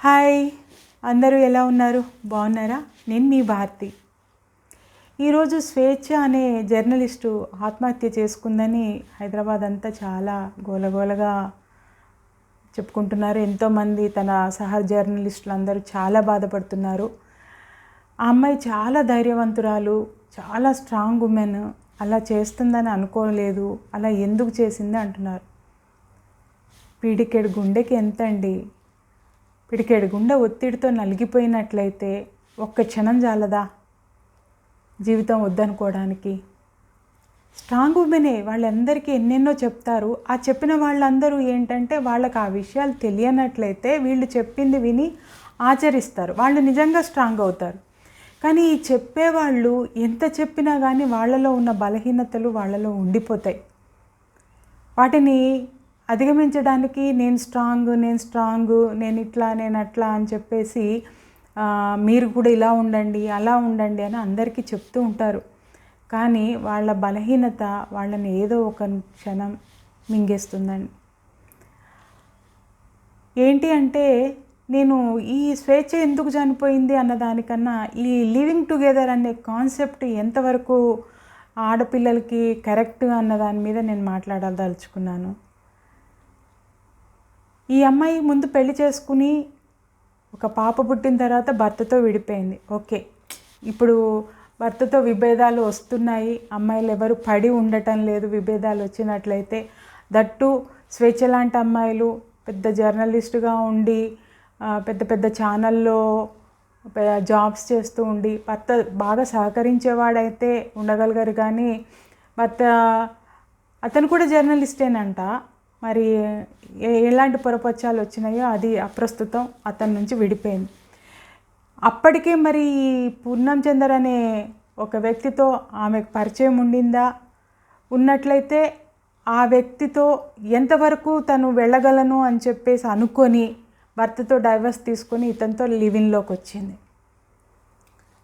Hi అందరూ ఎలా ఉన్నారు? బాగున్నారా? నేను మీ భారతి. ఈరోజు స్వేచ్ఛ అనే జర్నలిస్టు ఆత్మహత్య చేసుకుందని హైదరాబాద్ అంతా చాలా గోలగోలగా చెప్పుకుంటున్నారు. ఎంతోమంది తన సహ జర్నలిస్టులు అందరూ చాలా బాధపడుతున్నారు. ఆ అమ్మాయి చాలా ధైర్యవంతురాలు చాలా స్ట్రాంగ్ ఉమెన్ అలా చేస్తుందని అనుకోలేదు అలా ఎందుకు చేసింది అంటున్నారు. పీడికెడు గుండెకి ఎంత అండి పిడికేడు గుండె ఒత్తిడితో నలిగిపోయినట్లయితే ఒక్క క్షణం చాలదా జీవితం వద్దనుకోవడానికి. స్ట్రాంగ్ ఉమెనే వాళ్ళందరికీ ఎన్నెన్నో చెప్తారు. ఆ చెప్పిన వాళ్ళందరూ ఏంటంటే వాళ్ళకి ఆ విషయాలు తెలియనట్లయితే వీళ్ళు చెప్పింది విని ఆచరిస్తారు. వాళ్ళు నిజంగా స్ట్రాంగ్ అవుతారు. కానీ ఈ చెప్పేవాళ్ళు ఎంత చెప్పినా కానీ వాళ్ళలో ఉన్న బలహీనతలు వాళ్ళలో ఉండిపోతాయి. వాటిని అధిగమించడానికి నేను స్ట్రాంగ్ నేను స్ట్రాంగ్ నేను ఇట్లా నేను అట్లా అని చెప్పేసి మీరు కూడా ఇలా ఉండండి అలా ఉండండి అని అందరికీ చెప్తూ ఉంటారు. కానీ వాళ్ళ బలహీనత వాళ్ళని ఏదో ఒక క్షణం మింగేస్తుందండి. ఏంటి అంటే నేను ఈ స్వేచ్ఛ ఎందుకు చనిపోయింది అన్న దానికన్నా ఈ లివింగ్ టుగెదర్ అనే కాన్సెప్ట్ ఎంతవరకు ఆడపిల్లలకి కరెక్ట్ అన్న దాని మీద నేను మాట్లాడదలుచుకున్నాను. ఈ అమ్మాయి ముందు పెళ్ళి చేసుకుని ఒక పాప పుట్టిన తర్వాత భర్తతో విడిపోయింది. ఓకే. ఇప్పుడు భర్తతో విభేదాలు వస్తున్నాయి. అమ్మాయిలు ఎవరు పడి ఉండటం లేదు. విభేదాలు వచ్చినట్లయితే దట్టు స్వేచ్ఛ లాంటి అమ్మాయిలు పెద్ద జర్నలిస్టుగా ఉండి పెద్ద పెద్ద ఛానల్లో జాబ్స్ చేస్తూ ఉండి భర్త బాగా సహకరించేవాడైతే ఉండగలిగారు. కానీ భర్త అతను కూడా జర్నలిస్టేనంట. మరి ఏ- ఎలాంటి పొరపచ్చాలు వచ్చినాయో అది అప్రస్తుతం అతని నుంచి విడిపోయింది. అప్పటికే మరి ఈ పూర్ణం చందర్ అనే ఒక వ్యక్తితో ఆమెకు పరిచయం ఉండిందా? ఉన్నట్లయితే ఆ వ్యక్తితో ఎంతవరకు తను వెళ్ళగలను అని చెప్పేసి అనుకొని భర్తతో డైవర్స్ తీసుకొని ఇతనితో లివిన్లోకి వచ్చింది.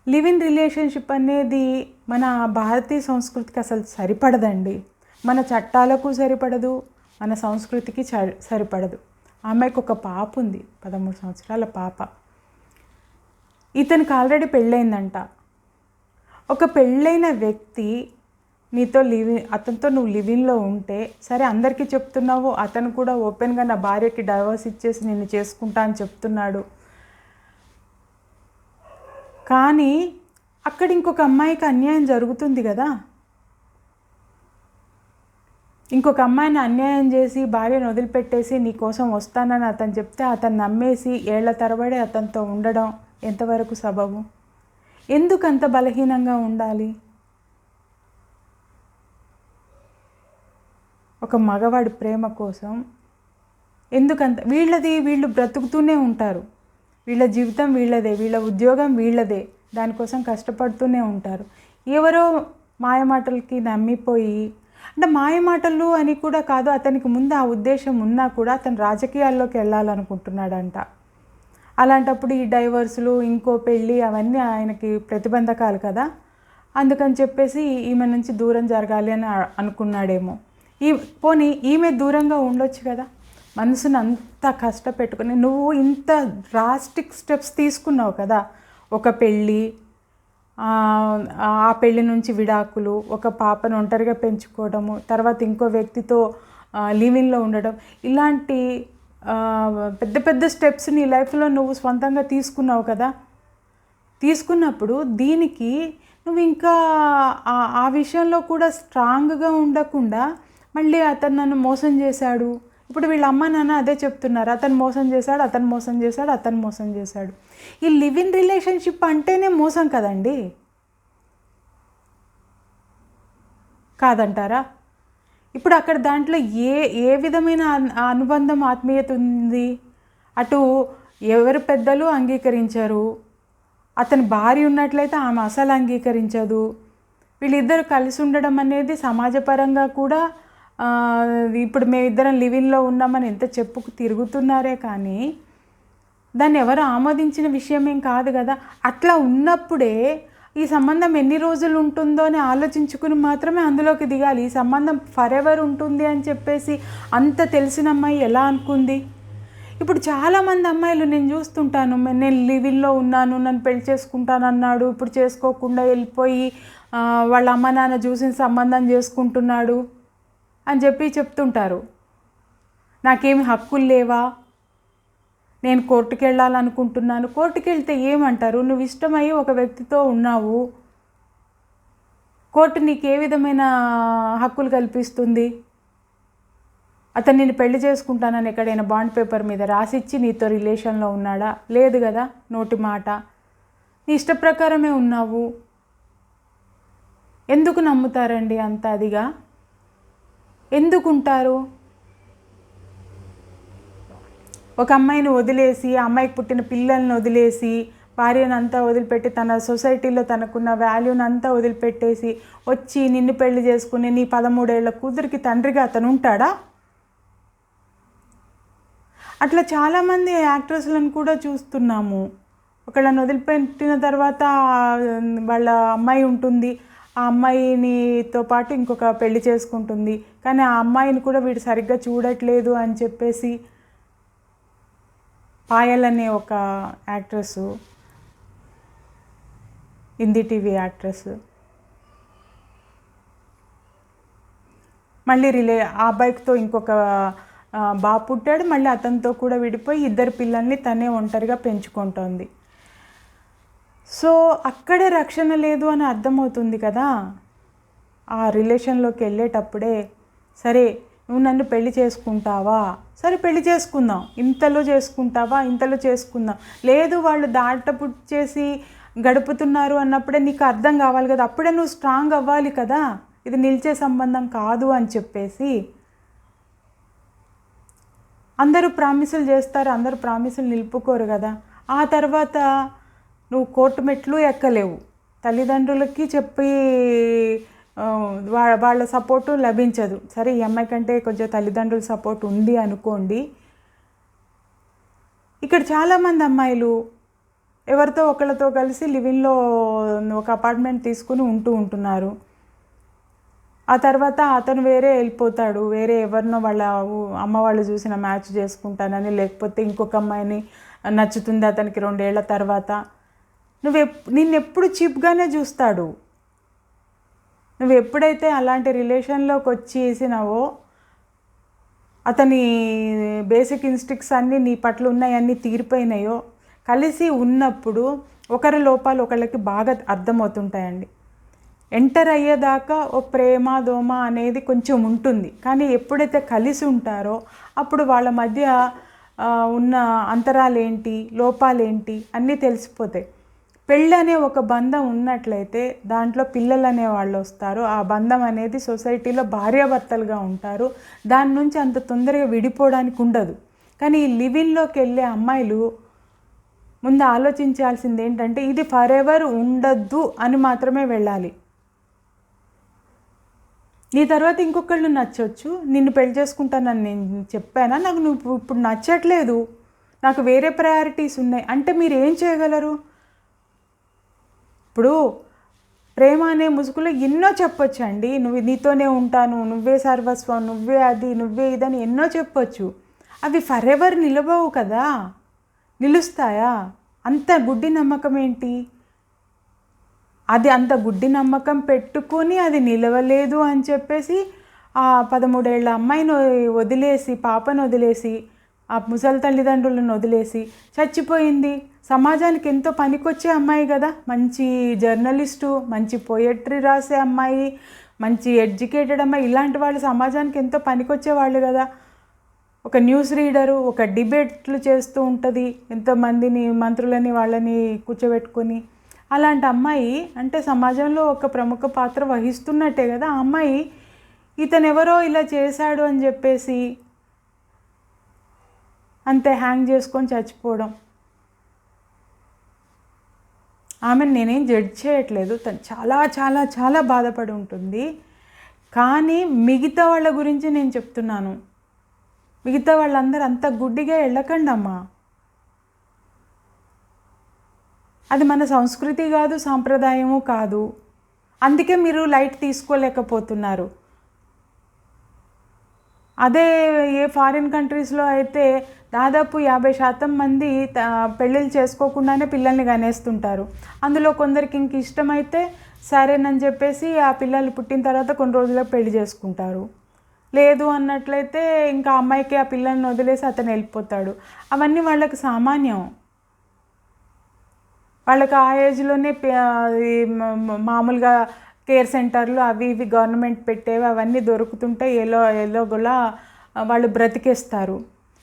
లివ్ ఇన్ రిలేషన్షిప్ అనేది మన భారతీయ సంస్కృతికి అసలు సరిపడదండి. మన చట్టాలకు సరిపడదు మన సంస్కృతికి సరిపడదు. ఆమెకు ఒక పాప ఉంది పదమూడు సంవత్సరాల పాప. ఇతనికి ఆల్రెడీ పెళ్ళైందంట ఒక పెళ్ళైన వ్యక్తి నీతో లివి అతనితో నువ్వు లివింగ్లో ఉంటే సరే అందరికీ చెప్తున్నావు అతను కూడా ఓపెన్గా నా భార్యకి డైవర్స్ ఇచ్చేసి నిన్ను చేసుకుంటా అని చెప్తున్నాడు. కానీ అక్కడ ఇంకొక అమ్మాయికి అన్యాయం జరుగుతుంది కదా? ఇంకొక అమ్మాయిని అన్యాయం చేసి భార్యను వదిలిపెట్టేసి నీ కోసం వస్తానని అతను చెప్తే అతను నమ్మేసి ఏళ్ళ తరబడి అతనితో ఉండడం ఎంతవరకు సబబు? ఎందుకు అంత బలహీనంగా ఉండాలి? ఒక మగవాడి ప్రేమ కోసం ఎందుకంత వీళ్ళది వీళ్ళు బ్రతుకుతూనే ఉంటారు. వీళ్ళ జీవితం వీళ్ళదే వీళ్ళ ఉద్యోగం వీళ్ళదే దానికోసం కష్టపడుతూనే ఉంటారు. ఎవరో మాయమాటలకి నమ్మిపోయి అంటే మాయమాటలు అని కూడా కాదు అతనికి ముందు ఆ ఉద్దేశం ఉన్నా కూడా అతను రాజకీయాల్లోకి వెళ్ళాలనుకుంటున్నాడంట. అలాంటప్పుడు ఈ డైవర్సులు ఇంకో పెళ్ళి అవన్నీ ఆయనకి ప్రతిబంధకాలు కదా. అందుకని చెప్పేసి ఈమె నుంచి దూరం జరగాలి అని అనుకున్నాడేమో. ఈ పోనీ ఈమె దూరంగా ఉండొచ్చు కదా. మనసును అంత కష్టపెట్టుకుని నువ్వు ఇంత డ్రాస్టిక్ స్టెప్స్ తీసుకున్నావు కదా. ఒక పెళ్ళి ఆ పెళ్ళి నుంచి విడాకులు ఒక పాపను ఒంటరిగా పెంచుకోవడము తర్వాత ఇంకో వ్యక్తితో లివింగ్లో ఉండడం ఇలాంటి పెద్ద పెద్ద స్టెప్స్ నీ లైఫ్లో నువ్వు స్వంతంగా తీసుకున్నావు కదా? తీసుకున్నప్పుడు దీనికి నువ్వు ఇంకా ఆ విషయంలో కూడా స్ట్రాంగ్గా ఉండకుండా మళ్ళీ అతను నన్ను మోసం చేశాడు. ఇప్పుడు వీళ్ళ అమ్మ నాన్న అదే చెప్తున్నారు. అతను మోసం చేశాడు అతను మోసం చేశాడు అతను మోసం చేశాడు. ఈ లివ్ ఇన్ రిలేషన్షిప్ అంటేనే మోసం కదండి? కాదంటారా? ఇప్పుడు అక్కడ దాంట్లో ఏ ఏ విధమైన అనుబంధం ఆత్మీయత ఉంది? అటు ఎవరు పెద్దలు అంగీకరించరు. అతని భార్య ఉన్నట్లయితే ఆమె అసలు అంగీకరించదు. వీళ్ళిద్దరు కలిసి ఉండడం అనేది సమాజపరంగా కూడా ఇప్పుడు మేమిద్దరం లివింగ్లో ఉన్నామని ఎంత చెప్పుకు తిరుగుతున్నారే కానీ దాన్ని ఎవరు ఆమోదించిన విషయం ఏం కాదు కదా. అట్లా ఉన్నప్పుడే ఈ సంబంధం ఎన్ని రోజులు ఉంటుందో అని ఆలోచించుకుని మాత్రమే అందులోకి దిగాలి. ఈ సంబంధం ఫర్ ఎవర్ ఉంటుంది అని చెప్పేసి అంత తెలిసిన అమ్మాయి ఎలా అనుకుంది? ఇప్పుడు చాలామంది అమ్మాయిలు నేను చూస్తుంటాను. నేను లివింగ్లో ఉన్నాను నన్ను పెళ్ళి చేసుకుంటాను అన్నాడు ఇప్పుడు చేసుకోకుండా వెళ్ళిపోయి వాళ్ళ అమ్మ నాన్న చూసిన సంబంధం చేసుకుంటున్నాడు. అని చెప్పి చెప్తుంటారు. నాకేమి హక్కులు లేవా? నేను కోర్టుకు వెళ్ళాలనుకుంటున్నాను కోర్టుకు వెళ్తే ఏమంటారు? నువ్వు ఇష్టమై ఒక వ్యక్తితో ఉన్నావు. కోర్టు నీకు ఏ విధమైన హక్కులు కల్పిస్తుంది? అతను నేను పెళ్ళి చేసుకుంటానని ఎక్కడైనా బాండ్ పేపర్ మీద రాసిచ్చి నీతో రిలేషన్లో ఉన్నాడా? లేదు కదా నోటి మాట. నీ ఇష్ట ప్రకారమే ఉన్నావు. ఎందుకు నమ్ముతారండి అంత అదిగా? ఎందుకు ఉంటారు ఒక అమ్మాయిని వదిలేసి ఆ అమ్మాయికి పుట్టిన పిల్లల్ని వదిలేసి భార్యను అంతా వదిలిపెట్టి తన సొసైటీలో తనకున్న వాల్యూని అంతా వదిలిపెట్టేసి వచ్చి నిన్ను పెళ్ళి చేసుకుని నీ పదమూడేళ్ళ కూతురికి తండ్రిగా అతను ఉంటాడా? అట్లా చాలామంది యాక్ట్రెస్లను కూడా చూస్తున్నాము. ఒకళ్ళని వదిలిపెట్టిన తర్వాత వాళ్ళ అమ్మాయి ఉంటుంది. ఆ అమ్మాయినితో పాటు ఇంకొక పెళ్ళి చేసుకుంటుంది. కానీ ఆ అమ్మాయిని కూడా వీడు సరిగ్గా చూడట్లేదు అని చెప్పేసి పాయల్ అనే ఒక యాక్ట్రెస్ హిందీ టీవీ యాక్ట్రెస్ మళ్ళీ రిలే ఆ అబ్బాయితో ఇంకొక బా బాబు పుట్టాడు. మళ్ళీ అతనితో కూడా విడిపోయి ఇద్దరు పిల్లల్ని తనే ఒంటరిగా పెంచుకుంటోంది. సో అక్కడే రక్షణ లేదు అని అర్థమవుతుంది కదా? ఆ రిలేషన్లోకి వెళ్ళేటప్పుడే సరే నువ్వు నన్ను పెళ్ళి చేసుకుంటావా? సరే పెళ్ళి చేసుకుందాం. ఇంతలో చేసుకుంటావా? ఇంతలో చేసుకుందాం. లేదు వాళ్ళు దాటపు చేసి గడుపుతున్నారు అన్నప్పుడే నీకు అర్థం కావాలి కదా. అప్పుడే నువ్వు స్ట్రాంగ్ అవ్వాలి కదా. ఇది నిలిచే సంబంధం కాదు అని చెప్పేసి అందరూ ప్రామిసులు చేస్తారు. అందరూ ప్రామిసులు నిలుపుకోరు కదా. ఆ తర్వాత నువ్వు కోర్టు మెట్లు ఎక్కలేవు. తల్లిదండ్రులకి చెప్పి వాళ్ళ వాళ్ళ సపోర్టు లభించదు. సరే ఈ అమ్మాయి కంటే కొంచెం తల్లిదండ్రుల సపోర్ట్ ఉంది అనుకోండి. ఇక్కడ చాలామంది అమ్మాయిలు ఎవరితో ఒకళ్ళతో కలిసి లివింగ్లో ఒక అపార్ట్మెంట్ తీసుకుని ఉంటూ ఉంటున్నారు. ఆ తర్వాత అతను వేరే వెళ్ళిపోతాడు. వేరే ఎవరినో వాళ్ళ అమ్మ వాళ్ళు చూసిన మ్యాచ్ చేసుకుంటానని లేకపోతే ఇంకొక అమ్మాయిని నచ్చుతుంది అతనికి రెండేళ్ళ తర్వాత. నువ్వు ఎప్ నిన్ను చీప్గానే చూస్తాడు. నువ్వు ఎప్పుడైతే అలాంటి రిలేషన్లోకి వచ్చేసినావో అతని బేసిక్ ఇన్స్టిక్ట్స్ అన్నీ నీ పట్ల ఉన్నాయన్నీ తీరిపోయినాయో కలిసి ఉన్నప్పుడు ఒకరి లోపాలు ఒకళ్ళకి బాగా అర్థమవుతుంటాయండి. ఎంటర్ అయ్యేదాకా ఓ ప్రేమ దోమ అనేది కొంచెం ఉంటుంది. కానీ ఎప్పుడైతే కలిసి ఉంటారో అప్పుడు వాళ్ళ మధ్య ఉన్న అంతరాలేంటి లోపాలేంటి అన్నీ తెలిసిపోతాయి. పెళ్ళి అనే ఒక బంధం ఉన్నట్లయితే దాంట్లో పిల్లలు అనే వాళ్ళు వస్తారు. ఆ బంధం అనేది సొసైటీలో భార్యాభర్తలుగా ఉంటారు. దాని నుంచి అంత తొందరగా విడిపోవడానికి ఉండదు. కానీ ఈ లివిన్లోకి వెళ్ళే అమ్మాయిలు ముందు ఆలోచించాల్సింది ఏంటంటే ఇది ఫర్ ఎవర్ ఉండద్దు అని మాత్రమే వెళ్ళాలి. నీ తర్వాత ఇంకొకళ్ళు నచ్చొచ్చు. నిన్ను పెళ్ళి చేసుకుంటానని నేను చెప్పానా? నాకు నువ్వు ఇప్పుడు నచ్చట్లేదు. నాకు వేరే ప్రయారిటీస్ ఉన్నాయి. అంటే మీరు ఏం చేయగలరు? ఇప్పుడు ప్రేమ అనే ముసుగులో ఎన్నో చెప్పొచ్చండి. నువ్వు నీతోనే ఉంటాను నువ్వే సర్వస్వం నువ్వే అది నువ్వే ఇదని ఎన్నో చెప్పొచ్చు. అవి ఫర్ ఎవర్ నిలబవు కదా? నిలుస్తాయా? అంత గుడ్డి నమ్మకం ఏంటి? అది అంత గుడ్డి నమ్మకం పెట్టుకొని అది నిలవలేదు అని చెప్పేసి ఆ పదమూడేళ్ళ అమ్మాయిని వదిలేసి పాపను వదిలేసి ఆ ముసలి తల్లిదండ్రులను వదిలేసి చచ్చిపోయింది. సమాజానికి ఎంతో పనికొచ్చే అమ్మాయి కదా. మంచి జర్నలిస్టు మంచి పోయట్రీ రాసే అమ్మాయి మంచి ఎడ్యుకేటెడ్ అమ్మాయి. ఇలాంటి వాళ్ళు సమాజానికి ఎంతో పనికొచ్చే వాళ్ళు కదా. ఒక న్యూస్ రీడరు ఒక డిబేట్లు చేస్తూ ఉంటుంది. ఎంతోమందిని మంత్రులని వాళ్ళని కూర్చోబెట్టుకొని. అలాంటి అమ్మాయి అంటే సమాజంలో ఒక ప్రముఖ పాత్ర వహిస్తున్నట్టే కదా. ఆ అమ్మాయి ఇతనెవరో ఇలా చేశాడు అని చెప్పేసి అంతే హ్యాంగ్ చేసుకొని చచ్చిపోవడం. ఆమెను నేనేం జడ్జ్ చేయట్లేదు. తను చాలా చాలా చాలా బాధపడి ఉంటుంది. కానీ మిగతా వాళ్ళ గురించి నేను చెప్తున్నాను. మిగతా వాళ్ళందరూ అంత గుడ్డిగా వెళ్ళకండి అమ్మా అది మన సంస్కృతి కాదు సాంప్రదాయము కాదు. అందుకే మీరు లైట్ తీసుకోలేకపోతున్నారు. అదే ఏ ఫారిన్ కంట్రీస్లో అయితే దాదాపు యాభై శాతం మంది పెళ్ళిళ్ళు చేసుకోకుండానే పిల్లల్ని కనేస్తుంటారు. అందులో కొందరికి ఇంక ఇష్టమైతే సరేనని చెప్పేసి ఆ పిల్లలు పుట్టిన తర్వాత కొన్ని రోజులకు పెళ్ళి చేసుకుంటారు. లేదు అన్నట్లయితే ఇంకా అమ్మాయికి ఆ పిల్లల్ని వదిలేసి అతను వెళ్ళిపోతాడు. అవన్నీ వాళ్ళకి సామాన్యం. వాళ్ళకి ఆ ఏజ్లోనే మామూలుగా కేర్ సెంటర్లు అవి ఇవి గవర్నమెంట్ పెట్టేవి అవన్నీ దొరుకుతుంటే ఎలో ఎలోగులా వాళ్ళు బ్రతికేస్తారు.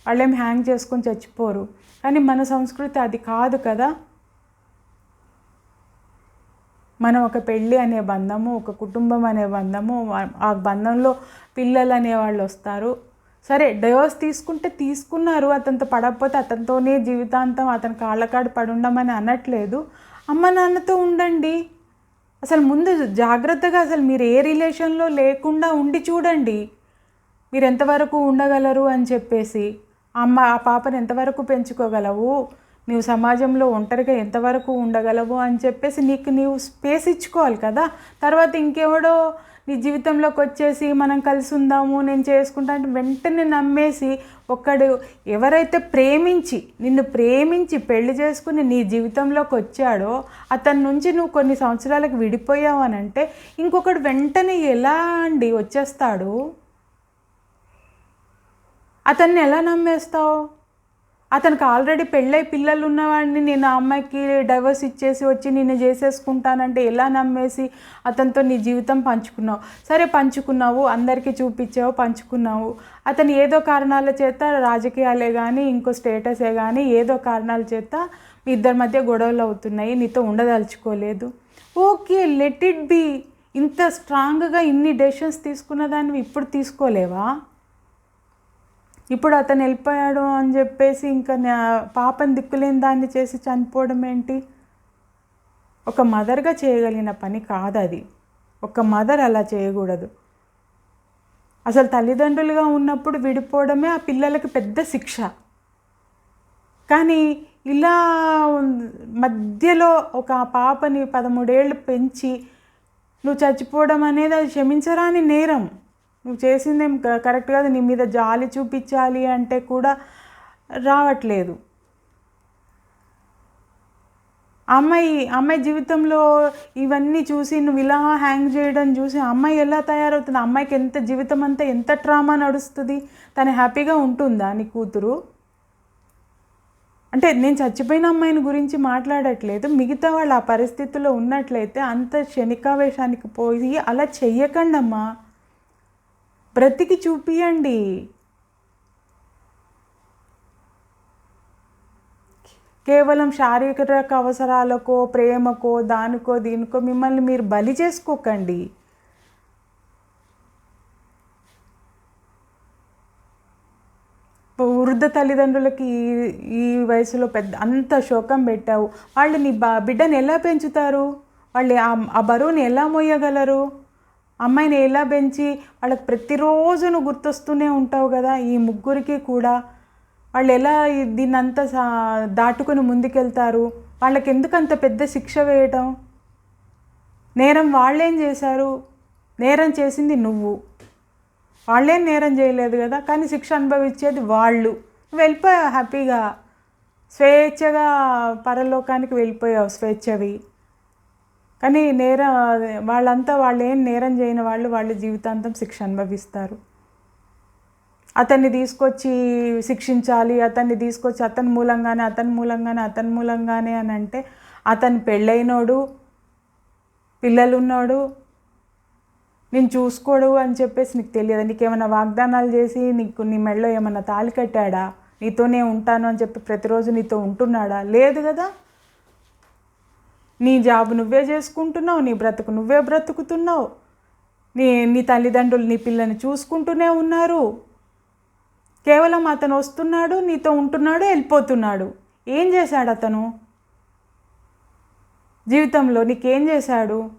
వాళ్ళేం హ్యాంగ్ చేసుకొని చచ్చిపోరు. కానీ మన సంస్కృతి అది కాదు కదా. మనం ఒక పెళ్ళి అనే బంధము ఒక కుటుంబం అనే బంధము ఆ- బంధంలో పిల్లలు అనేవాళ్ళు వస్తారు. సరే డైవర్స్ తీసుకుంటే తీసుకున్నారు. అతనితో పడకపోతే అతనితోనే జీవితాంతం అతని కాళ్ళకాడు పడి ఉండమని అనట్లేదు. అమ్మ నాన్నతో ఉండండి. అసలు ముందు జాగ్రత్తగా అసలు మీరు ఏ రిలేషన్లో లేకుండా ఉండి చూడండి. మీరు ఎంతవరకు ఉండగలరు అని చెప్పేసి అమ్మ ఆ పాపను ఎంతవరకు పెంచుకోగలవు? నీవు సమాజంలో ఒంటరిగా ఎంతవరకు ఉండగలవు అని చెప్పేసి నీకు నీవు స్పేస్ ఇచ్చుకోవాలి కదా. తర్వాత ఇంకెవడో నీ జీవితంలోకి వచ్చేసి మనం కలిసి ఉందాము నేను చేసుకుంటా అంటే వెంటనే నమ్మేసి ఒకడు ఎవరైతే ప్రేమించి నిన్ను ప్రేమించి పెళ్ళి చేసుకుని నీ జీవితంలోకి వచ్చాడో అతని నుంచి నువ్వు కొన్ని సంవత్సరాలకు విడిపోయావు అని అంటే ఇంకొకడు వెంటనే ఎలా అండి వచ్చేస్తాడు? అతన్ని ఎలా నమ్మేస్తావు? అతనికి ఆల్రెడీ పెళ్ళై పిల్లలు ఉన్నవాడిని నేను ఆ అమ్మాయికి డైవర్స్ ఇచ్చేసి వచ్చి నేను చేసేసుకుంటానంటే ఎలా నమ్మేసి అతనితో నీ జీవితం పంచుకున్నావు? సరే పంచుకున్నావు అందరికీ చూపించావు పంచుకున్నావు. అతను ఏదో కారణాల చేత రాజకీయాలే కానీ ఇంకో స్టేటసే కానీ ఏదో కారణాల చేత మీ ఇద్దరి మధ్య గొడవలు అవుతున్నాయి నీతో ఉండదలుచుకోలేదు. ఓకే లెట్ ఇట్ బీ ఇంత స్ట్రాంగ్గా ఇన్ని డెసిషన్స్ తీసుకున్న దాన్ని ఇప్పుడు తీసుకోలేవా? ఇప్పుడు అతను వెళ్ళిపోయాడు అని చెప్పేసి ఇంకా నా పాపని దిక్కులేని దాన్ని చేసి చనిపోవడం ఏంటి? ఒక మదర్గా చేయగలిగిన పని కాదు అది. ఒక మదర్ అలా చేయకూడదు. అసలు తల్లిదండ్రులుగా ఉన్నప్పుడు విడిపోవడమే ఆ పిల్లలకి పెద్ద శిక్ష. కానీ ఇలా మధ్యలో ఒక పాపని పదమూడేళ్ళు పెంచి నువ్వు చచ్చిపోవడం అనేది అది క్షమించరాని నేరం. నువ్వు చేసిందేం క- కరెక్ట్ కాదు నీ మీద జాలి చూపించాలి అంటే కూడా రావట్లేదు. అమ్మాయి అమ్మాయి జీవితంలో ఇవన్నీ చూసి నువ్వు ఇలా హ్యాంగ్ చేయడం చూసి అమ్మాయి ఎలా తయారవుతుంది? అమ్మాయికి ఎంత జీవితం అంతా ఎంత ట్రామా నడుస్తుంది? తను హ్యాపీగా ఉంటుందా నీ కూతురు? అంటే నేను చచ్చిపోయిన అమ్మాయిని గురించి మాట్లాడట్లేదు. మిగతా వాళ్ళు ఆ పరిస్థితిలో ఉన్నట్లయితే అంత క్షణికావేశానికి పోయి అలా చెయ్యకండమ్మా. బ్రతికి చూపియండి. కేవలం శారీరక అవసరాలకో ప్రేమకో దానికో దీనికో మిమ్మల్ని మీరు బలి చేసుకోకండి. వృద్ధ తల్లిదండ్రులకి ఈ- వయసులో పెద్ద అంత శోకం పెట్టావు. వాళ్ళు నీ బా బిడ్డని ఎలా పెంచుతారు? వాళ్ళు ఆ- ఆ బరువుని ఎలా మోయగలరు? అమ్మాయిని ఎలా పెంచి వాళ్ళకి ప్రతిరోజు నువ్వు గుర్తొస్తూనే ఉంటావు కదా ఈ ముగ్గురికి కూడా. వాళ్ళు ఎలా ఈ- దీన్నంతా సా- దాటుకొని ముందుకెళ్తారు? వాళ్ళకి ఎందుకు అంత పెద్ద శిక్ష వేయటం? నేరం వాళ్ళేం చేశారు? నేరం చేసింది నువ్వు. వాళ్ళేం నేరం చేయలేదు కదా కానీ శిక్ష అనుభవించేది వాళ్ళు. వెళ్ళిపోయావు హ్యాపీగా. స్వేచ్ఛగా పరలోకానికి వెళ్ళిపోయావు స్వేచ్ఛవి. కానీ నేరం వాళ్ళంతా వాళ్ళు ఏం నేరం చేయని వాళ్ళు వాళ్ళ జీవితాంతం శిక్ష అనుభవిస్తారు. అతన్ని తీసుకొచ్చి శిక్షించాలి అతన్ని తీసుకొచ్చి అతని మూలంగానే అతని మూలంగానే అతని మూలంగానే అని అంటే అతను పెళ్ళైనోడు పిల్లలున్నాడు నేను చూసుకోడు అని చెప్పేసి నీకు తెలియదు? నీకు ఏమైనా వాగ్దానాలు చేసి నీకు నీ మెడలో ఏమైనా తాళి కట్టాడా? నీతోనే ఉంటాను అని చెప్పి ప్రతిరోజు నీతో ఉంటున్నాడా? లేదు కదా? నీ జాబ్ నువ్వే చేసుకుంటున్నావు నీ బ్రతుకు నువ్వే బ్రతుకుతున్నావు. నీ నీ తల్లిదండ్రులు నీ పిల్లని చూసుకుంటూనే ఉన్నారు. కేవలం అతను వస్తున్నాడు నీతో ఉంటున్నాడు వెళ్ళిపోతున్నాడు. ఏం చేశాడు అతను? జీవితంలో నీకేం చేశాడు?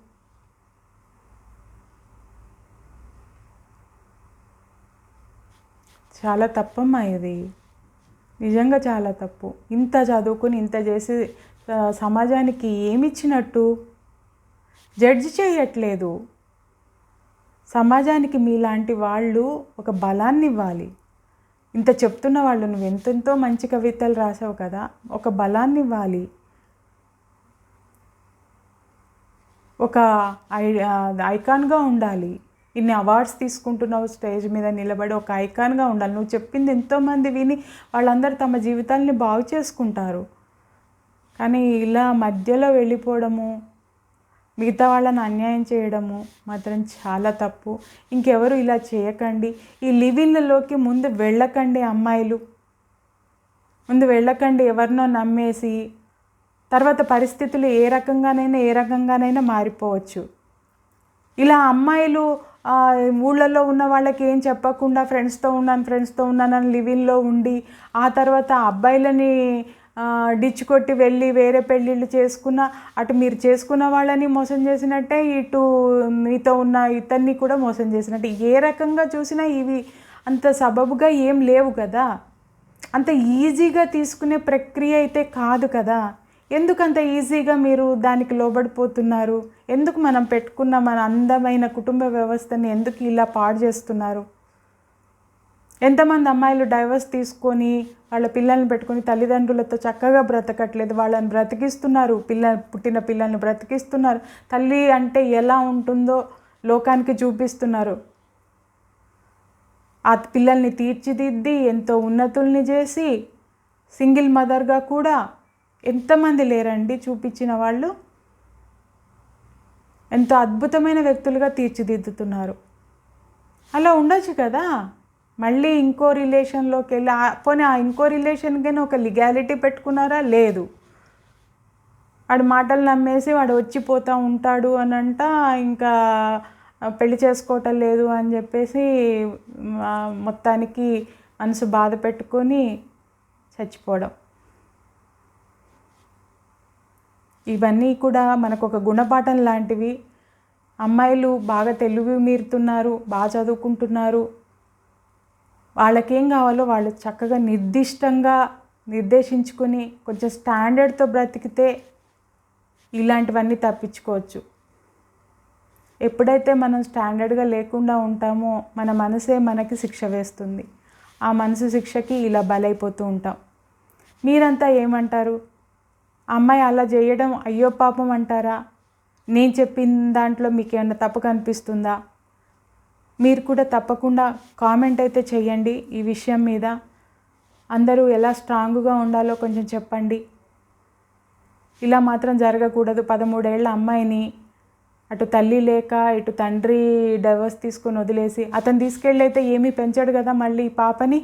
చాలా తప్పమ్మా ఇది. నిజంగా చాలా తప్పు. ఇంత చదువుకుని ఇంత చేసి సమాజానికి ఏమిచ్చినట్టు? జడ్జి చేయట్లేదు. సమాజానికి మీలాంటి వాళ్ళు ఒక బలాన్ని ఇవ్వాలి ఇంత చెప్తున్న వాళ్ళు నువ్వు ఎంతెంతో మంచి కవితలు రాసావు కదా ఒక బలాన్ని ఇవ్వాలి ఒక ఐ ఐకాన్గా ఉండాలి. ఇన్ని అవార్డ్స్ తీసుకుంటున్నావు స్టేజ్ మీద నిలబడి ఒక ఐకాన్గా ఉండాలి. నువ్వు చెప్పింది ఎంతోమంది విని వాళ్ళందరూ తమ జీవితాలని బాగు చేసుకుంటారు. కానీ ఇలా మధ్యలో వెళ్ళిపోవడము మిగతా వాళ్ళని అన్యాయం చేయడము మాత్రం చాలా తప్పు. ఇంకెవరు ఇలా చేయకండి. ఈ లివిన్లలోకి ముందు వెళ్ళకండి అమ్మాయిలు. ముందు వెళ్ళకండి ఎవరినో నమ్మేసి. తర్వాత పరిస్థితులు ఏ రకంగానైనా ఏ రకంగానైనా మారిపోవచ్చు. ఇలా అమ్మాయిలు ఊళ్ళల్లో ఉన్న వాళ్ళకి ఏం చెప్పకుండా ఫ్రెండ్స్తో ఉన్నాను ఫ్రెండ్స్తో ఉన్నానని లివిన్లో ఉండి ఆ తర్వాత అబ్బాయిలని డిచ్ కొట్టి వెళ్ళి వేరే పెళ్ళిళ్ళు చేసుకున్న అటు మీరు చేసుకున్న వాళ్ళని మోసం చేసినట్టే ఇటు మీతో ఉన్న ఇతన్ని కూడా మోసం చేసినట్టే. ఏ రకంగా చూసినా ఇవి అంత సబబుగా ఏం లేవు కదా. అంత ఈజీగా తీసుకునే ప్రక్రియ అయితే కాదు కదా. ఎందుకు అంత ఈజీగా మీరు దానికి లోబడిపోతున్నారు? ఎందుకు మనం పెట్టుకున్న మన అందమైన కుటుంబ వ్యవస్థని ఎందుకు ఇలా పాడు చేస్తున్నారు? ఎంతమంది అమ్మాయిలు డైవర్స్ తీసుకొని వాళ్ళ పిల్లల్ని పెట్టుకొని తల్లిదండ్రులతో చక్కగా బ్రతకట్లేదు వాళ్ళని బ్రతికిస్తున్నారు పిల్ల పుట్టిన పిల్లల్ని బ్రతికిస్తున్నారు. తల్లి అంటే ఎలా ఉంటుందో లోకానికి చూపిస్తున్నారు. ఆ పిల్లల్ని తీర్చిదిద్ది ఎంతో ఉన్నతుల్ని చేసి సింగిల్ మదర్గా కూడా ఎంతమంది లేరండి చూపించిన వాళ్ళు? ఎంతో అద్భుతమైన వ్యక్తులుగా తీర్చిదిద్దుతున్నారు. అలా ఉండొచ్చు కదా? మళ్ళీ ఇంకో రిలేషన్లోకి వెళ్ళి ఆ- పోనీ ఆ ఇంకో రిలేషన్కైనా ఒక లిగాలిటీ పెట్టుకున్నారా? లేదు. వాడి మాటలు నమ్మేసి వాడు వచ్చిపోతూ ఉంటాడు అని అంట ఇంకా పెళ్ళి చేసుకోవటం లేదు అని చెప్పేసి మొత్తానికి మనసు బాధ పెట్టుకొని చచ్చిపోవడం. ఇవన్నీ కూడా మనకు ఒక గుణపాఠం లాంటివి. అమ్మాయిలు బాగా తెలుగు మీరుతున్నారు బాగా చదువుకుంటున్నారు. వాళ్ళకేం కావాలో వాళ్ళు చక్కగా నిర్దిష్టంగా నిర్దేశించుకొని కొంచెం స్టాండర్డ్తో బ్రతికితే ఇలాంటివన్నీ తప్పించుకోవచ్చు. ఎప్పుడైతే మనం స్టాండర్డ్గా లేకుండా ఉంటామో మన మనసే మనకి శిక్ష వేస్తుంది. ఆ మనసు శిక్షకి ఇలా బలైపోతూ ఉంటాం. మీరంతా ఏమంటారు? అమ్మాయి అలా చేయడం అయ్యో పాపం అంటారా? నేను చెప్పిన దాంట్లో మీకు ఏమన్నా తప్పు కనిపిస్తుందా? మీరు కూడా తప్పకుండా కామెంట్ అయితే చేయండి ఈ విషయం మీద. అందరూ ఎలా స్ట్రాంగ్గా ఉండాలో కొంచెం చెప్పండి. ఇలా మాత్రం జరగకూడదు. పదమూడేళ్ళ అమ్మాయిని అటు తల్లి లేక ఇటు తండ్రి డైవర్స్ తీసుకొని వదిలేసి అతను తీసుకెళ్ళైతే ఏమీ పెంచాడు కదా మళ్ళీ పాపని?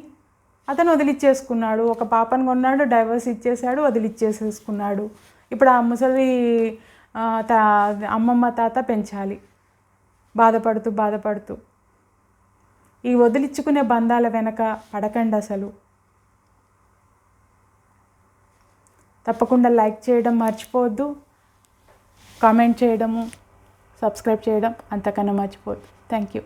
అతను వదిలిచ్చేసుకున్నాడు. ఒక పాపను కొన్నాడు డైవర్స్ ఇచ్చేసాడు వదిలిచ్చేసేసుకున్నాడు. ఇప్పుడు ఆ ముసలి తా అమ్మమ్మ తాత పెంచాలి. బాధపడుతూ బాధపడుతూ. ఈ వదిలించుకునే బంధాల వెనక పడకండి అసలు. తప్పకుండా లైక్ చేయడం మర్చిపోవద్దు కామెంట్ చేయడము సబ్స్క్రైబ్ చేయడం అంతకన్నా మర్చిపోవద్దు. Thank you.